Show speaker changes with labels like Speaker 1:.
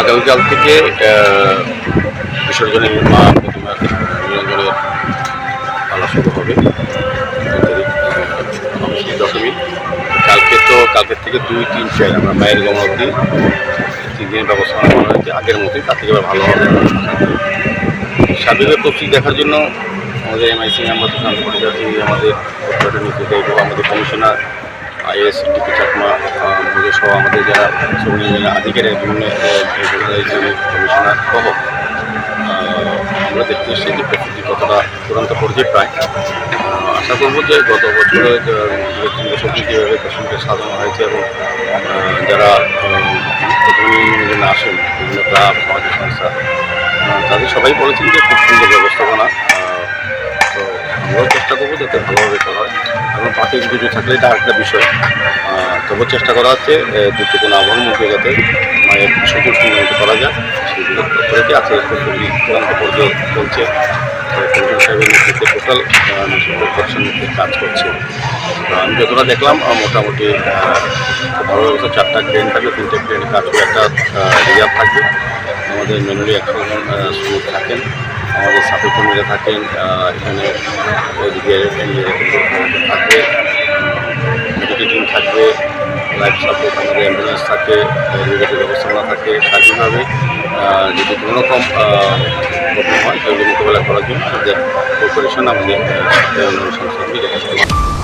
Speaker 1: আগামীকাল থেকে বিসর্জনের মা প্রতিমা নিরঞ্জনের পালা শুরু হবে। দশমী। কালকে তো কালকের থেকে দুই, তিন, চার, আমরা মায়ের গমন অবধি তিন দিনের ব্যবস্থা করা হয়েছে আগের মতোই, তার থেকে ভালো হবে। স্বাভাবিক প্রস্তুতি দেখার জন্য আমাদের এমআইসি মেম্বার আমাদের কর্পোরেটর আমাদের commissioner IAS D P Chakma সহ আমাদের যারা শ্রমিক আধিকারিক, বিভিন্ন কমিশনার সহ আমরা দেখতে এসেছি যে কতটা চূড়ান্ত পর্যায়ে প্রায়। আশা করব যে গত বছরে থেকে যেভাবে পেশেন্টকে সাজানো হয়েছে এবং যারা প্রথমে আসেন, বিভিন্ন ক্লাব সমাজের সংস্থা তাদের সবাই বলেছেন যে খুব সুন্দর ব্যবস্থাপনা। তো আমরাও করব যাতে ভালোভাবে করা হয়। এবং পার্টির পুজো থাকলে এটা একটা বিষয়। তবুও চেষ্টা করা হচ্ছে দুটো কোনো আবহাওয়ার মধ্যে যাতে মায়ের সুযোগ উন্নত করা যায়। সেগুলো করেছে আছে চূড়ান্ত পর্যায়ে চলছে সাহেবের টোটাল কাজ করছে। আমি যতটা দেখলাম মোটামুটি আহ, খুব ভালো ব্যবস্থা চারটা ক্রেন থাকবে তিনটে ক্রেন কাজ করে একটা রিজার্ভ থাকবে। আমাদের মেনুলি একশো জন থাকেন। আমাদের সাথে কর্মীরা থাকেন এখানে এদিকে থাকবে মেডিকেল টিম থাকবে লাইফ সাপোর্ট আমাদের অ্যাম্বুলেন্স থাকে রেলগেটের ব্যবস্থাপনা থাকে আহ, যদি কোনো রকম প্রবলেম হয় সেগুলো মোকাবেলা করার জন্য আমাদের কর্পোরেশন আমাদের আহ, সংস্থা যথেষ্ট